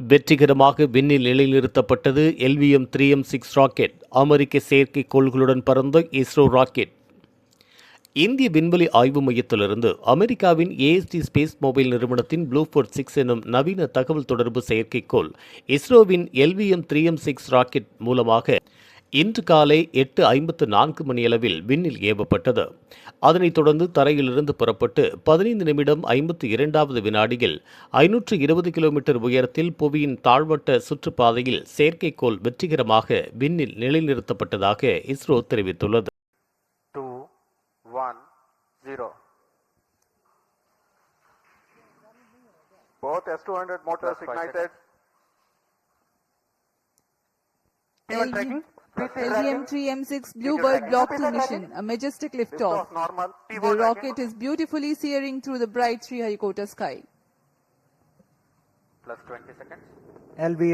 வெற்றிகரமாக விண்ணில் நிலைநிறுத்தப்பட்டது LVM three M six rocket அமெரிக்க செயற்கைக்கோள்களுடன் பறந்த இஸ்ரோ ராக்கெட் இந்திய விண்வெளி ஆய்வு மையத்திலிருந்து அமெரிக்காவின் ஏஎஸ்டி ஸ்பேஸ் மொபைல் நிறுவனத்தின் ப்ளூஃபோர்ட் சிக்ஸ் எனும் நவீன தகவல் தொடர்பு செயற்கைக்கோள் இஸ்ரோவின் LVM three M six rocket மூலமாக இன்று காலை எட்டு ஐம்பத்து நான்கு மணியளவில் விண்ணில் ஏவப்பட்டது அதனைத் தொடர்ந்து தரையிலிருந்து புறப்பட்டு பதினைந்து நிமிடம் ஐம்பத்து இரண்டாவது வினாடியில் ஐநூற்று இருபது கிலோமீட்டர் உயரத்தில் புவியின் தாழ்வட்ட சுற்றுப்பாதையில் செயற்கைக்கோள் வெற்றிகரமாக விண்ணில் நிலைநிறுத்தப்பட்டதாக இஸ்ரோ தெரிவித்துள்ளது two, one, zero. Both S200 motors ignited. P1 tracking. LGM-3M6 Bluebird Block 2 mission, a majestic liftoff. Liftoff. The rocket is beautifully searing through the bright Sriharikota sky. Plus 20 seconds. LVM